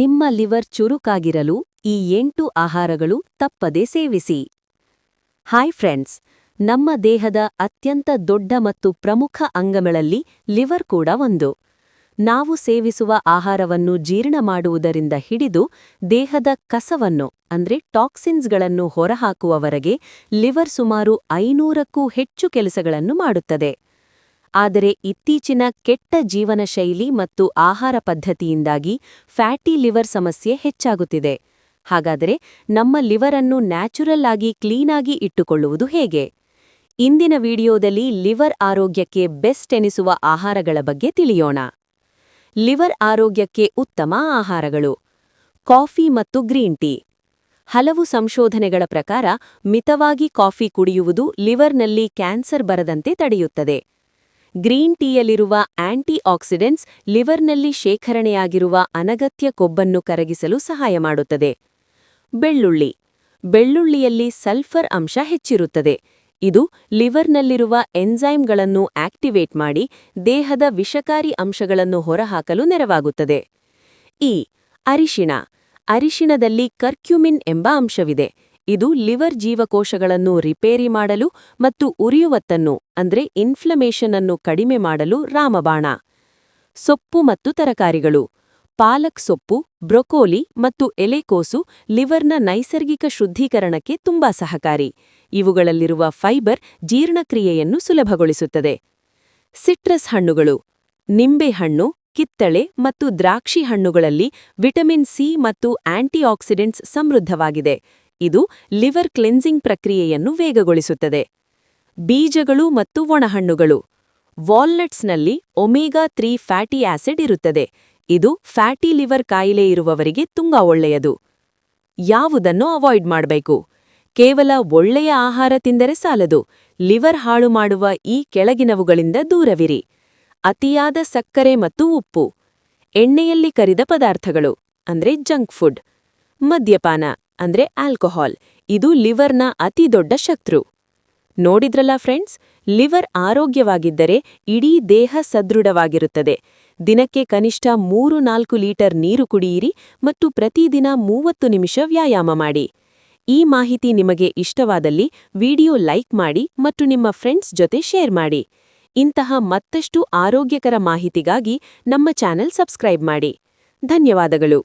ನಿಮ್ಮ ಲಿವರ್ ಚುರುಕಾಗಿರಲು ಈ ಎಂಟು ಆಹಾರಗಳು ತಪ್ಪದೆ ಸೇವಿಸಿ. ಹಾಯ್ ಫ್ರೆಂಡ್ಸ್, ನಮ್ಮ ದೇಹದ ಅತ್ಯಂತ ದೊಡ್ಡ ಮತ್ತು ಪ್ರಮುಖ ಅಂಗಗಳಲ್ಲಿ ಲಿವರ್ ಕೂಡ ಒಂದು. ನಾವು ಸೇವಿಸುವ ಆಹಾರವನ್ನು ಜೀರ್ಣ ಮಾಡುವುದರಿಂದ ಹಿಡಿದು ದೇಹದ ಕಸವನ್ನು, ಅಂದ್ರೆ ಟಾಕ್ಸಿನ್ಸ್ಗಳನ್ನು ಹೊರಹಾಕುವವರೆಗೆ ಲಿವರ್ ಸುಮಾರು ಐನೂರಕ್ಕೂ ಹೆಚ್ಚು ಕೆಲಸಗಳನ್ನು ಮಾಡುತ್ತದೆ. ಆದರೆ ಇತ್ತೀಚಿನ ಕೆಟ್ಟ ಜೀವನ ಶೈಲಿ ಮತ್ತು ಆಹಾರ ಪದ್ಧತಿಯಿಂದಾಗಿ ಫ್ಯಾಟಿ ಲಿವರ್ ಸಮಸ್ಯೆ ಹೆಚ್ಚಾಗುತ್ತಿದೆ. ಹಾಗಾದರೆ ನಮ್ಮ ಲಿವರ್ ಅನ್ನು ನ್ಯಾಚುರಲ್ ಆಗಿ ಕ್ಲೀನಾಗಿ ಇಟ್ಟುಕೊಳ್ಳುವುದು ಹೇಗೆ? ಇಂದಿನ ವಿಡಿಯೋದಲ್ಲಿ ಲಿವರ್ ಆರೋಗ್ಯಕ್ಕೆ ಬೆಸ್ಟ್ ಎನಿಸುವ ಆಹಾರಗಳ ಬಗ್ಗೆ ತಿಳಿಯೋಣ. ಲಿವರ್ ಆರೋಗ್ಯಕ್ಕೆ ಉತ್ತಮ ಆಹಾರಗಳು. ಕಾಫಿ ಮತ್ತು ಗ್ರೀನ್ ಟೀ. ಹಲವು ಸಂಶೋಧನೆಗಳ ಪ್ರಕಾರ ಮಿತವಾಗಿ ಕಾಫಿ ಕುಡಿಯುವುದು ಲಿವರ್ನಲ್ಲಿ ಕ್ಯಾನ್ಸರ್ ಬರದಂತೆ ತಡೆಯುತ್ತದೆ. ಗ್ರೀನ್ ಟೀಯಲ್ಲಿರುವ ಆಂಟಿ ಆಕ್ಸಿಡೆಂಟ್ಸ್ ಲಿವರ್ನಲ್ಲಿ ಶೇಖರಣೆಯಾಗಿರುವ ಅನಗತ್ಯ ಕೊಬ್ಬನ್ನು ಕರಗಿಸಲು ಸಹಾಯ ಮಾಡುತ್ತದೆ. ಬೆಳ್ಳುಳ್ಳಿ. ಬೆಳ್ಳುಳ್ಳಿಯಲ್ಲಿ ಸಲ್ಫರ್ ಅಂಶ ಹೆಚ್ಚಿರುತ್ತದೆ. ಇದು ಲಿವರ್ನಲ್ಲಿರುವ ಎನ್ಝೈಮ್ಗಳನ್ನು ಆಕ್ಟಿವೇಟ್ ಮಾಡಿ ದೇಹದ ವಿಷಕಾರಿ ಅಂಶಗಳನ್ನು ಹೊರಹಾಕಲು ನೆರವಾಗುತ್ತದೆ. ಈ ಅರಿಶಿಣ. ಅರಿಶಿಣದಲ್ಲಿ ಕರ್ಕ್ಯುಮಿನ್ ಎಂಬ ಅಂಶವಿದೆ. ಇದು ಲಿವರ್ ಜೀವಕೋಶಗಳನ್ನು ರಿಪೇರಿ ಮಾಡಲು ಮತ್ತು ಉರಿಯುವತ್ತನ್ನು, ಅಂದ್ರೆ ಇನ್ಫ್ಲಮೇಷನ್ ಅನ್ನು ಕಡಿಮೆ ಮಾಡಲು ರಾಮಬಾಣ. ಸೊಪ್ಪು ಮತ್ತು ತರಕಾರಿಗಳು. ಪಾಲಕ್ ಸೊಪ್ಪು, ಬ್ರೊಕೋಲಿ ಮತ್ತು ಎಲೆಕೋಸು ಲಿವರ್ನ ನೈಸರ್ಗಿಕ ಶುದ್ಧೀಕರಣಕ್ಕೆ ತುಂಬಾ ಸಹಕಾರಿ. ಇವುಗಳಲ್ಲಿರುವ ಫೈಬರ್ ಜೀರ್ಣಕ್ರಿಯೆಯನ್ನು ಸುಲಭಗೊಳಿಸುತ್ತದೆ. ಸಿಟ್ರಸ್ ಹಣ್ಣುಗಳು. ನಿಂಬೆಹಣ್ಣು ಕಿತ್ತಳೆ ಮತ್ತು ದ್ರಾಕ್ಷಿ ಹಣ್ಣುಗಳಲ್ಲಿ ವಿಟಮಿನ್ ಸಿ ಮತ್ತು ಆಂಟಿಆಕ್ಸಿಡೆಂಟ್ಸ್ ಸಮೃದ್ಧವಾಗಿದೆ. ಇದು ಲಿವರ್ ಕ್ಲೆನ್ಸಿಂಗ್ ಪ್ರಕ್ರಿಯೆಯನ್ನು ವೇಗಗೊಳಿಸುತ್ತದೆ. ಬೀಜಗಳು ಮತ್ತು ಒಣಹಣ್ಣುಗಳು. ವಾಲ್ನಟ್ಸ್ನಲ್ಲಿ ಒಮೆಗಾ ತ್ರೀ ಫ್ಯಾಟಿ ಆಸಿಡ್ ಇರುತ್ತದೆ. ಇದು ಫ್ಯಾಟಿ ಲಿವರ್ ಕಾಯಿಲೆ ಇರುವವರಿಗೆ ತುಂಬಾ ಒಳ್ಳೆಯದು. ಯಾವುದನ್ನು ಅವಾಯ್ಡ್ ಮಾಡಬೇಕು? ಕೇವಲ ಒಳ್ಳೆಯ ಆಹಾರ ತಿಂದರೆ ಸಾಲದು. ಲಿವರ್ ಹಾಳು ಮಾಡುವ ಈ ಕೆಳಗಿನವುಗಳಿಂದ ದೂರವಿರಿ. ಅತಿಯಾದ ಸಕ್ಕರೆ ಮತ್ತು ಉಪ್ಪು. ಎಣ್ಣೆಯಲ್ಲಿ ಕರಿದ ಪದಾರ್ಥಗಳು, ಅಂದ್ರೆ ಜಂಕ್ ಫುಡ್. ಮದ್ಯಪಾನ. ಅಂದ್ರೆ ಆಲ್ಕೋಹಾಲ್. ಇದು ಲಿವರ್ನ ಅತಿ ದೊಡ್ಡ ಶತ್ರು. ನೋಡಿದ್ರಲ್ಲ ಫ್ರೆಂಡ್ಸ್, ಲಿವರ್ ಆರೋಗ್ಯವಾಗಿದ್ದರೆ ಇಡೀ ದೇಹ ಸದೃಢವಾಗಿರುತ್ತದೆ. ದಿನಕ್ಕೆ ಕನಿಷ್ಠ ಮೂರು ನಾಲ್ಕು ಲೀಟರ್ ನೀರು ಕುಡಿಯಿರಿ ಮತ್ತು ಪ್ರತಿದಿನ ಮೂವತ್ತು ನಿಮಿಷ ವ್ಯಾಯಾಮ ಮಾಡಿ. ಈ ಮಾಹಿತಿ ನಿಮಗೆ ಇಷ್ಟವಾದಲ್ಲಿ ವಿಡಿಯೋ ಲೈಕ್ ಮಾಡಿ ಮತ್ತು ನಿಮ್ಮ ಫ್ರೆಂಡ್ಸ್ ಜೊತೆ ಶೇರ್ ಮಾಡಿ. ಇಂತಹ ಮತ್ತಷ್ಟು ಆರೋಗ್ಯಕರ ಮಾಹಿತಿಗಾಗಿ ನಮ್ಮ ಚಾನೆಲ್ ಸಬ್ಸ್ಕ್ರೈಬ್ ಮಾಡಿ. ಧನ್ಯವಾದಗಳು.